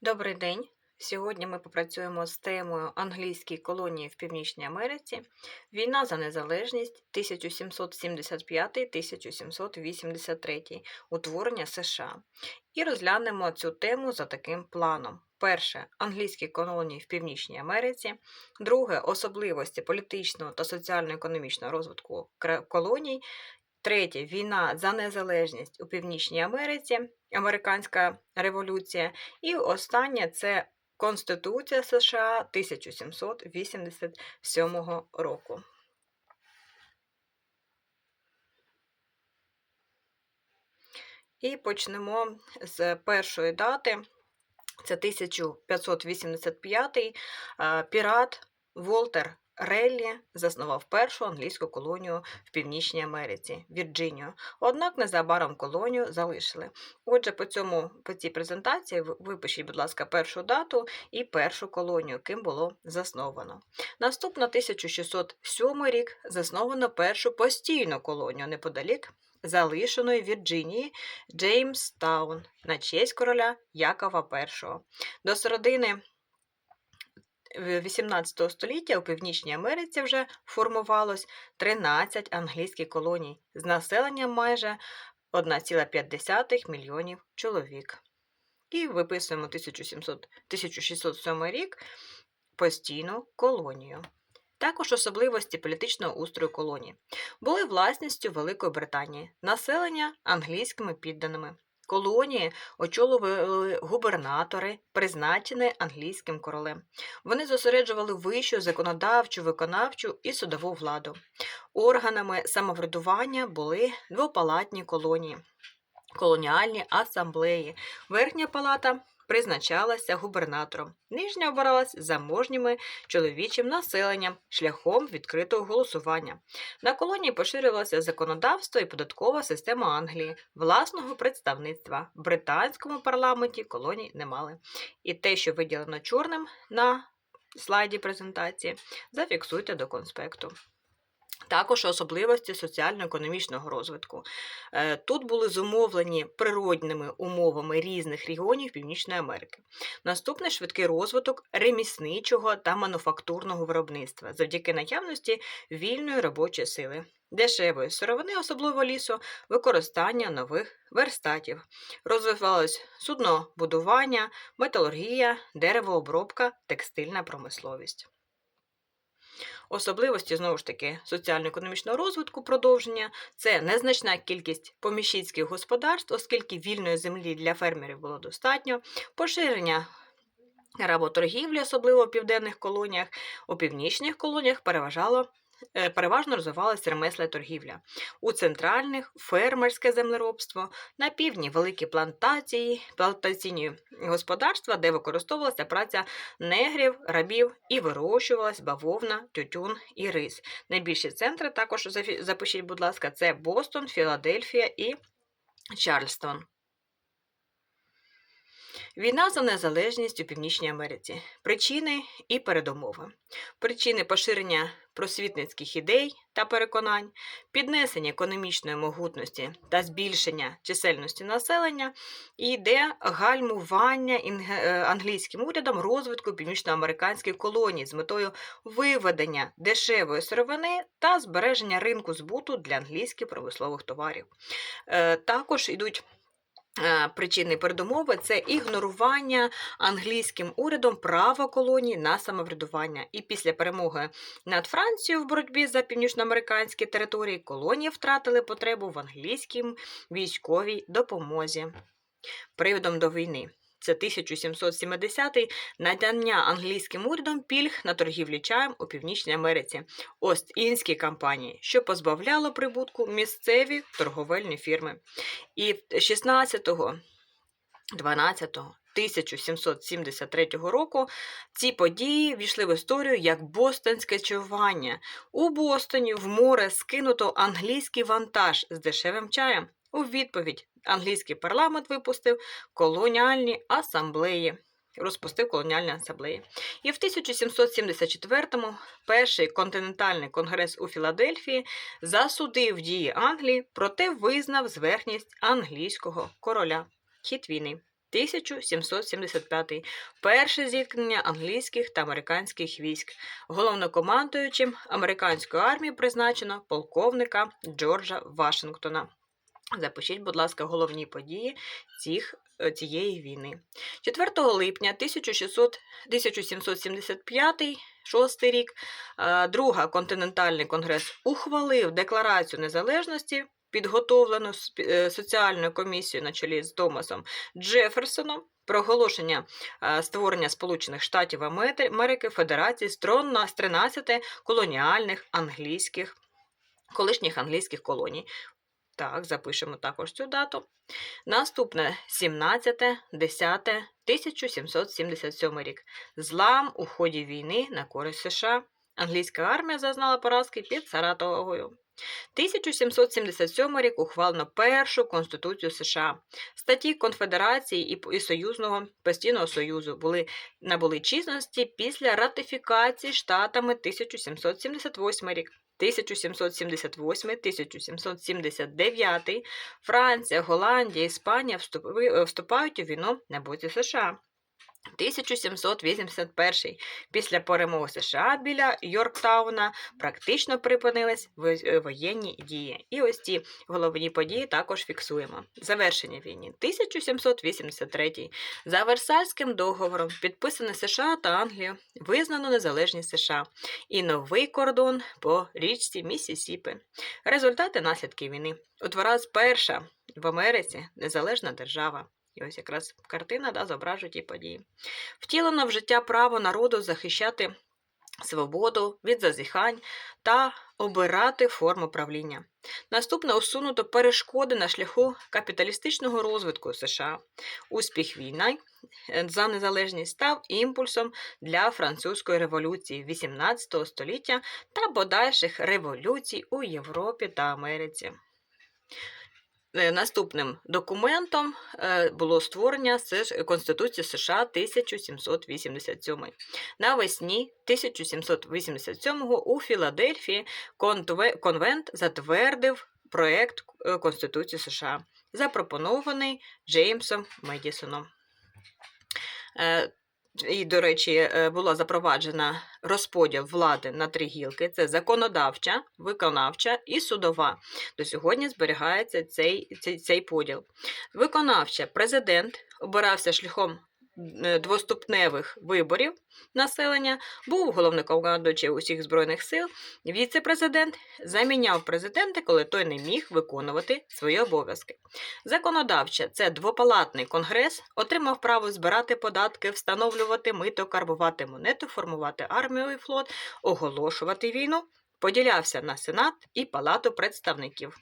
Добрий день. Сьогодні ми попрацюємо з темою англійські колонії в Північній Америці. Війна за незалежність 1775-1783, утворення США. І розглянемо цю тему за таким планом. Перше англійські колонії в Північній Америці. Друге особливості політичного та соціально-економічного розвитку колоній. Третє війна за незалежність у Північній Америці, американська революція. І останнє це Конституція США 1787 року. І почнемо з першої дати. Це 1585 е, пірат Волтер Реллі заснував першу англійську колонію в Північній Америці Вірджинію. Однак незабаром колонію залишили. Отже, по цьому по цій презентації випишіть, будь ласка, першу дату і першу колонію, ким було засновано. Наступно 1607 рік засновано першу постійну колонію неподалік залишеної Вірджинії Джеймстаун на честь короля Якова І. До середини 18 століття у Північній Америці вже формувалось 13 англійських колоній з населенням майже 1,5 мільйонів чоловік. І виписуємо 1700, 1607 рік постійну колонію. Також особливості політичного устрою колонії були власністю Великої Британії, населення англійськими підданими. Колонії очолювали губернатори, призначені англійським королем. Вони зосереджували вищу законодавчу, виконавчу і судову владу. Органами самоврядування були двопалатні колонії, колоніальні асамблеї. Верхня палата призначалася губернатором, нижня обиралась заможніми чоловічим населенням шляхом відкритого голосування. На колонії поширювалося законодавство і податкова система Англії, власного представництва. В британському парламенті колоній не мали. І те, що виділено чорним на слайді презентації, зафіксуйте до конспекту. Також особливості соціально-економічного розвитку. Е, Тут були зумовлені природними умовами різних регіонів Північної Америки. Наступний швидкий розвиток ремісничого та мануфактурного виробництва завдяки наявності вільної робочої сили, дешевої сировини, особливо лісу, використання нових верстатів. Розвивалось суднобудування, металургія, деревообробка, текстильна промисловість. Особливості знову ж таки соціально-економічного розвитку продовження це незначна кількість поміщицьких господарств, оскільки вільної землі для фермерів було достатньо, поширення работоргівлі, особливо в південних колоніях, у північних колоніях переважало. Е, Переважно розвивалася ремесла і торгівля. У центральних фермерське землеробство, на півдні великі плантації, плантаційні господарства, де використовувалася праця негрів, рабів і вирощувалась бавовна, тютюн і рис. Найбільші центри також запишіть, будь ласка, це Бостон, Філадельфія і Чарльстон. Війна за незалежність у Північній Америці. Причини і передумови. Причини поширення просвітницьких ідей та переконань, піднесення економічної могутності та збільшення чисельності населення і йде гальмування е, англійським урядом розвитку північноамериканських колоній з метою виведення дешевої сировини та збереження ринку збуту для англійських промислових товарів. Е, Також йдуть причини передумови це ігнорування англійським урядом права колонії на самоврядування. І після перемоги над Францією в боротьбі за північноамериканські території колонії втратили потребу в англійській військовій допомозі. Приводом до війни. Це 1770-й надання англійським урядом пільг на торгівлю чаєм у Північній Америці, Ост-Індській компанії, що позбавляло прибутку місцеві торговельні фірми. І 16 12 1773 року ці події війшли в історію як бостонське чування. У Бостоні в море скинуто англійський вантаж з дешевим чаєм. У відповідь англійський парламент випустив колоніальні асамблеї. Розпустив колоніальні асамблеї. І в 1774-му перший континентальний конгрес у Філадельфії засудив дії Англії, проте визнав зверхність англійського короля. Хід війни. 1775. Перше зіткнення англійських та американських військ. Головнокомандуючим американської армії призначено полковника Джорджа Вашингтона. Запишіть, будь ласка, головні події цих, е, цієї війни. 4 липня 1600, 1775 6 рік е, Друга континентальний конгрес ухвалив Декларацію незалежності, підготовлену е, соціальною комісією на чолі з Томасом Джеферсоном. Проголошення створення Сполучених Штатів Америки Федерації з трон- з 13 колоніальних англійських колишніх англійських колоній. Так, запишемо також цю дату. Наступне 17, 10, 1777 рік. Злам у ході війни на користь США. Англійська армія зазнала поразки під Саратовою. 1777 рік ухвалено першу Конституцію США. Статті Конфедерації і, Союзного постійного союзу були набули чинності після ратифікації штатами 1778 рік. 1778-1779 Франція, Голландія, Іспанія вступи- вступають у війну на боці США. 1781. Після перемоги США біля Йорктауна практично припинились е, воєнні дії. І ось ці головні події також фіксуємо. Завершення війни. 1783. За Версальським договором, підписаний США та Англією, визнано незалежність США і новий кордон по річці Міссісіпи. Результати наслідки війни. Утворилась перша в Америці незалежна держава. І ось якраз картина да, зображує ті події. Втілено в життя право народу захищати свободу від зазіхань та обирати форму правління. Наступне усунуто перешкоди на шляху капіталістичного розвитку США. Успіх війни е, за незалежність став імпульсом для французької революції XVIII століття та подальших революцій у Європі та Америці. Е, Наступним документом е, було створення Конституції США 1787. Навесні 1787-го у Філадельфії конвент затвердив проект е, Конституції США, запропонований Джеймсом Медісоном. І, до речі, е, була запроваджена розподіл влади на три гілки: це законодавча, виконавча і судова. До сьогодні зберігається цей, цей, цей поділ. Виконавча президент обирався шляхом двоступневих виборів населення, був головнокомандуючий усіх збройних сил. Віце-президент заміняв президента, коли той не міг виконувати свої обов'язки. Законодавча це двопалатний конгрес, отримав право збирати податки, встановлювати мито, карбувати монету, формувати армію і флот, оголошувати війну, поділявся на Сенат і Палату представників.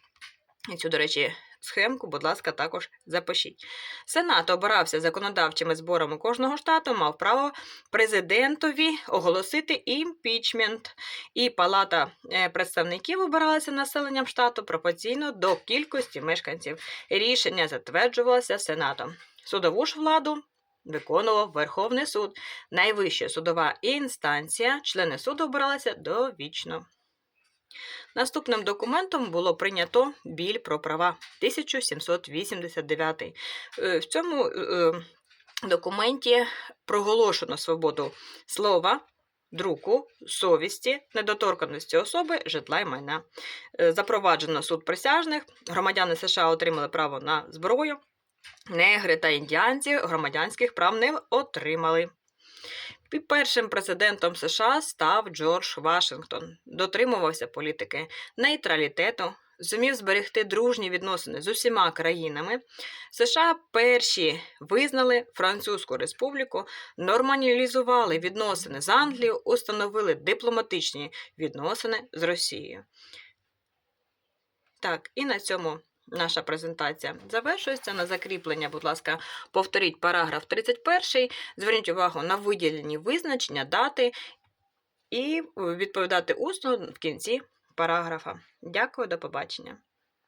І цю, до речі, схемку, будь ласка, також запишіть. Сенат обирався законодавчими зборами кожного штату, мав право президентові оголосити імпічмент. І Палата е, представників обиралася населенням штату пропорційно до кількості мешканців. Рішення затверджувалося Сенатом. Судову ж владу виконував Верховний суд. Найвища судова інстанція, члени суду обиралися довічно. Наступним документом було прийнято біль про права 1789. Е, В цьому е, документі проголошено свободу слова, друку, совісті, недоторканості особи, житла й майна. Е, Запроваджено суд присяжних, громадяни США отримали право на зброю, негри та індіанці громадянських прав не отримали. Першим президентом США став Джордж Вашингтон. Дотримувався політики нейтралітету, зумів зберегти дружні відносини з усіма країнами. США перші визнали Французьку республіку, нормалізували відносини з Англією, установили дипломатичні відносини з Росією. Так, і на цьому наша презентація завершується. На закріплення, будь ласка, повторіть параграф 31. Зверніть увагу на виділені визначення, дати і відповідати усно в кінці параграфа. Дякую, до побачення.